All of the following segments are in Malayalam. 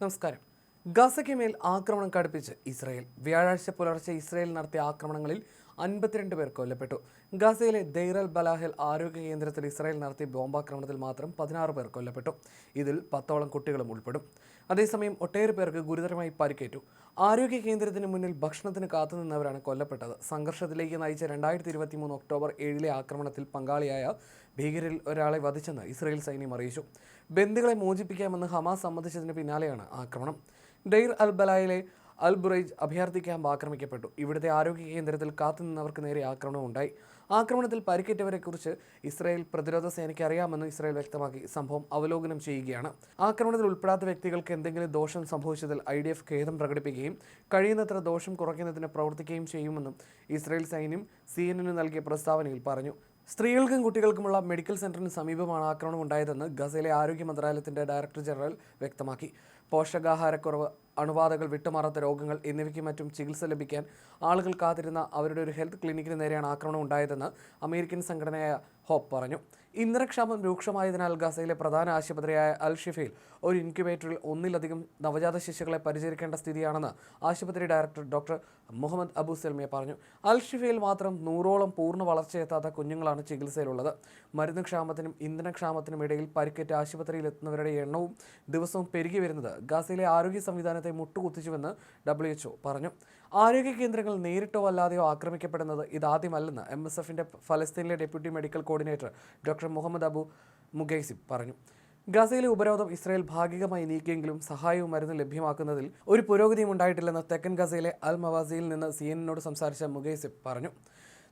നമസ്കാരം. ഗസയ്ക്ക് മേൽ ആക്രമണം കടുപ്പിച്ച് ഇസ്രായേൽ. വ്യാഴാഴ്ച പുലർച്ചെ ഇസ്രായേൽ നടത്തിയ ആക്രമണങ്ങളിൽ അൻപത്തിരണ്ട് പേർ കൊല്ലപ്പെട്ടു. ഗാസയിലെ ദൈറൽ ബലാഹിൽ ആരോഗ്യ കേന്ദ്രത്തിൽ ഇസ്രായേൽ നടത്തിയ ബോംബാക്രമണത്തിൽ മാത്രം പതിനാറ് പേർ കൊല്ലപ്പെട്ടു. ഇതിൽ പത്തോളം കുട്ടികളും ഉൾപ്പെടും. അതേസമയം ഒട്ടേറെ പേർക്ക് ഗുരുതരമായി പരിക്കേറ്റു. ആരോഗ്യ കേന്ദ്രത്തിന് മുന്നിൽ ഭക്ഷണത്തിന് കാത്തുനിന്നവരാണ് കൊല്ലപ്പെട്ടത്. സംഘർഷത്തിലേക്ക് നയിച്ച രണ്ടായിരത്തി ഇരുപത്തി മൂന്ന് ഒക്ടോബർ ഏഴിലെ ആക്രമണത്തിൽ പങ്കാളിയായ ഭീകരിൽ ഒരാളെ വധിച്ചെന്ന് ഇസ്രായേൽ സൈന്യം അറിയിച്ചു. ബന്ദികളെ മോചിപ്പിക്കാമെന്ന് ഹമാസ് സമ്മതിച്ചതിന് പിന്നാലെയാണ് ആക്രമണം. ഡെയ്ർ അൽ ബലായിലെ അൽ ബുറൈജ് അഭയാർത്ഥി ക്യാമ്പ് ആക്രമിക്കപ്പെട്ടു. ഇവിടുത്തെ ആരോഗ്യ കേന്ദ്രത്തിൽ കാത്തുനിന്നവർക്ക് നേരെ ആക്രമണമുണ്ടായി. ആക്രമണത്തിൽ പരിക്കേറ്റവരെക്കുറിച്ച് ഇസ്രായേൽ പ്രതിരോധ സേനയ്ക്ക് അറിയാമെന്ന് ഇസ്രായേൽ വ്യക്തമാക്കി. സംഭവം അവലോകനം ചെയ്യുകയാണ്. ആക്രമണത്തിൽ ഉൾപ്പെടാത്ത വ്യക്തികൾക്ക് എന്തെങ്കിലും ദോഷം സംഭവിച്ചതിൽ ഐ ഡി എഫ് ഖേദം പ്രകടിപ്പിക്കുകയും കഴിയുന്നത്ര ദോഷം കുറയ്ക്കുന്നതിന് പ്രവർത്തിക്കുകയും ചെയ്യുമെന്നും ഇസ്രായേൽ സൈന്യം സി എൻ നൽകിയ പ്രസ്താവനയിൽ പറഞ്ഞു. സ്ത്രീകൾക്കും കുട്ടികൾക്കുമുള്ള മെഡിക്കൽ സെന്ററിന് സമീപമാണ് ആക്രമണം ഉണ്ടായതെന്ന് ഗസയിലെ ആരോഗ്യ മന്ത്രാലയത്തിന്റെ ഡയറക്ടർ ജനറൽ വ്യക്തമാക്കി. പോഷകാഹാരക്കുറവ് അണുബാധകൾ വിട്ടുമാറാത്ത രോഗങ്ങൾ എന്നിവയ്ക്ക് മറ്റും ചികിത്സ ലഭിക്കാൻ ആളുകൾ കാത്തിരുന്ന അവരുടെ ഒരു ഹെൽത്ത് ക്ലിനിക്കിന് നേരെയാണ് ആക്രമണം ഉണ്ടായതെന്ന് അമേരിക്കൻ സംഘടനയായ ഹോപ്പ് പറഞ്ഞു. ഇന്ധനക്ഷാമം രൂക്ഷമായതിനാൽ ഗസയിലെ പ്രധാന ആശുപത്രിയായ അൽ ഷിഫയിൽ ഒരു ഇൻക്യുബേറ്ററിൽ ഒന്നിലധികം നവജാത ശിശുക്കളെ പരിചരിക്കേണ്ട സ്ഥിതിയാണെന്ന് ആശുപത്രി director doctor Muhammad Abu Salmiya പറഞ്ഞു. അൽ ഷിഫയിൽ മാത്രം നൂറോളം പൂർണ വളർച്ചയെത്താത്ത കുഞ്ഞുങ്ങളാണ് ചികിത്സയിലുള്ളത്. മരുന്ന് ക്ഷാമത്തിനും ഇന്ധനക്ഷാമത്തിനും ഇടയിൽ പരിക്കേറ്റ ആശുപത്രിയിൽ എത്തുന്നവരുടെ എണ്ണവും ദിവസവും പെരുകി വരുന്നത് ഗസയിലെ ആരോഗ്യ സംവിധാനത്തെ മുട്ടുകുത്തിച്ചുവെന്ന് ഡബ്ല്യു എച്ച്ഒ പറഞ്ഞു. ആരോഗ്യ കേന്ദ്രങ്ങൾ നേരിട്ടോ അല്ലാതെയോ ആക്രമിക്കപ്പെടുന്നത് ഇതാദ്യമല്ലെന്ന് എം എസ് എഫിന്റെ ഫലസ്തീനിലെ deputy medical coordinator doctor Muhammad Abu Mughaisib പറഞ്ഞു. ഗസയിലെ ഉപരോധം ഇസ്രായേൽ ഭാഗികമായി നീക്കിയെങ്കിലും സഹായവും മരുന്ന് ലഭ്യമാക്കുന്നതിൽ ഒരു പുരോഗതിയും ഉണ്ടായിട്ടില്ലെന്ന് തെക്കൻ ഗസയിലെ അൽ മവാസിയിൽ നിന്ന് സി എന്നോട് സംസാരിച്ച മുഗൈസിബ് പറഞ്ഞു.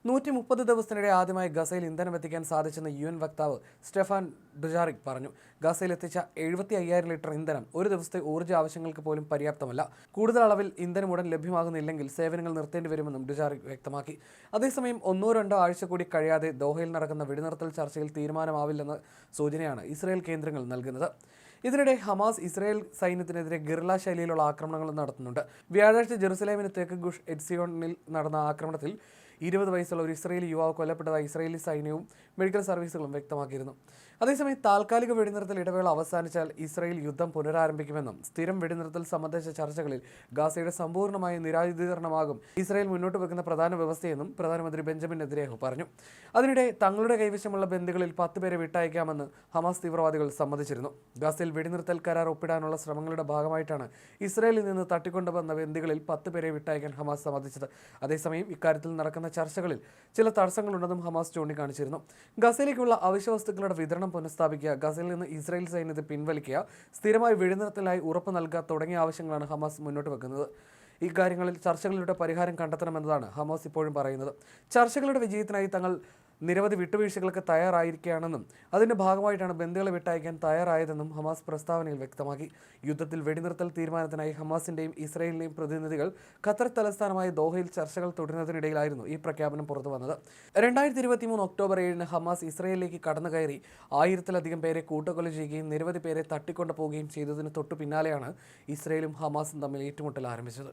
നൂറ്റി മുപ്പത് ദിവസത്തിനിടെ ആദ്യമായി ഗസയിൽ ഇന്ധനം എത്തിക്കാൻ സാധിച്ചെന്ന് യു എൻ വക്താവ് സ്റ്റെഫാൻ ഡുജാറിക് പറഞ്ഞു. ഗസയിൽ എത്തിച്ച എഴുപത്തി അയ്യായിരം ലിറ്റർ ഇന്ധനം ഒരു ദിവസത്തെ ഊർജ ആവശ്യങ്ങൾക്ക് പോലും പര്യാപ്തമല്ല. കൂടുതൽ അളവിൽ ഇന്ധനം ഉടൻ ലഭ്യമാകുന്നില്ലെങ്കിൽ സേവനങ്ങൾ നിർത്തേണ്ടി വരുമെന്നും ഡുജാറിക് വ്യക്തമാക്കി. അതേസമയം ഒന്നോ രണ്ടോ ആഴ്ച കൂടി കഴിയാതെ ദോഹയിൽ നടക്കുന്ന വെടിനിർത്തൽ ചർച്ചയിൽ തീരുമാനമാവില്ലെന്ന സൂചനയാണ് ഇസ്രായേൽ കേന്ദ്രങ്ങൾ നൽകുന്നത്. ഇതിനിടെ ഹമാസ് ഇസ്രായേൽ സൈന്യത്തിനെതിരെ ഗിർല ശൈലിയിലുള്ള ആക്രമണങ്ങൾ നടത്തുന്നുണ്ട്. വ്യാഴാഴ്ച ജെറുസലേമിന് തെക്ക് ഗുഷ് എഡ്സിയോണിൽ നടന്ന ആക്രമണത്തിൽ ഇരുപത് വയസ്സുള്ള ഒരു ഇസ്രയേലി യുവാവ് കൊല്ലപ്പെട്ടതായി ഇസ്രയേലി സൈന്യവും മെഡിക്കൽ സർവീസുകളും വ്യക്തമാക്കിയിരുന്നു. അതേസമയം താൽക്കാലിക വെടിനിർത്തൽ ഇടവേള അവസാനിച്ചാൽ ഇസ്രയേൽ യുദ്ധം പുനരാരംഭിക്കുമെന്നും സ്ഥിരം വെടിനിർത്തൽ സംബന്ധിച്ച ചർച്ചകളിൽ ഗാസയുടെ സമ്പൂർണമായ നിരായുധീകരണമാകും ഇസ്രയേൽ മുന്നോട്ട് വെക്കുന്ന പ്രധാന വ്യവസ്ഥയെന്നും പ്രധാനമന്ത്രി ബെഞ്ചമിൻ നെതിരേഹു പറഞ്ഞു. അതിനിടെ തങ്ങളുടെ കൈവശമുള്ള ബന്ധുക്കളിൽ പത്ത് പേരെ വിട്ടയക്കാമെന്ന് ഹമാസ് തീവ്രവാദികൾ സമ്മതിച്ചിരുന്നു. ഗാസയിൽ വെടിനിർത്തൽ കരാർ ഒപ്പിടാനുള്ള ശ്രമങ്ങളുടെ ഭാഗമായിട്ടാണ് ഇസ്രയേലിൽ നിന്ന് തട്ടിക്കൊണ്ടുവന്ന ബന്ധുക്കളിൽ പത്ത് പേരെ വിട്ടയക്കാൻ ഹമാസ് സമ്മതിച്ചത്. അതേസമയം ഇക്കാര്യത്തിൽ നടക്കുന്ന ചർച്ചകളിൽ ചില തടസ്സങ്ങളുണ്ടെന്നും ഹമാസ് ചൂണ്ടിക്കാണിച്ചിരുന്നു. ഗസയിലേക്കുള്ള അവശ്യ വസ്തുക്കളുടെ വിതരണം പുനഃസ്ഥാപിക്കുക ഗസയിൽ നിന്ന് ഇസ്രായേൽ സൈന്യത്തെ പിൻവലിക്കുക സ്ഥിരമായി വെടിനിർത്തലായി ഉറപ്പ് നൽകുക തുടങ്ങിയ ആവശ്യങ്ങളാണ് ഹമാസ് മുന്നോട്ട് വെക്കുന്നത്. ഇക്കാര്യങ്ങളിൽ ചർച്ചകളിലൂടെ പരിഹാരം കണ്ടെത്തണമെന്നതാണ് ഹമാസ് ഇപ്പോഴും പറയുന്നത്. ചർച്ചകളുടെ വിജയത്തിനായി തങ്ങൾ നിരവധി വിട്ടുവീഴ്ചകൾക്ക് തയ്യാറായിരിക്കുകയാണെന്നും അതിന്റെ ഭാഗമായിട്ടാണ് ബന്ധുക്കളെ വിട്ടയക്കാൻ തയ്യാറായതെന്നും ഹമാസ് പ്രസ്താവനയിൽ വ്യക്തമാക്കി. യുദ്ധത്തിൽ വെടിനിർത്തൽ തീരുമാനത്തിനായി ഹമാസിന്റെയും ഇസ്രയേലിന്റെയും പ്രതിനിധികൾ ഖത്തർ തലസ്ഥാനമായ ദോഹയിൽ ചർച്ചകൾ തുടരുന്നതിനിടയിലായിരുന്നു ഈ പ്രഖ്യാപനം പുറത്തു വന്നത്. രണ്ടായിരത്തി ഇരുപത്തി മൂന്ന് ഒക്ടോബർ ഏഴിന് ഹമാസ് ഇസ്രയേലിലേക്ക് കടന്നു കയറി. ആയിരത്തിലധികം പേരെ കൂട്ടക്കൊല ചെയ്യുകയും നിരവധി പേരെ തട്ടിക്കൊണ്ടു പോവുകയും ചെയ്തതിന് തൊട്ടു പിന്നാലെയാണ് ഇസ്രയേലും ഹമാസും തമ്മിൽ ഏറ്റുമുട്ടൽ ആരംഭിച്ചത്.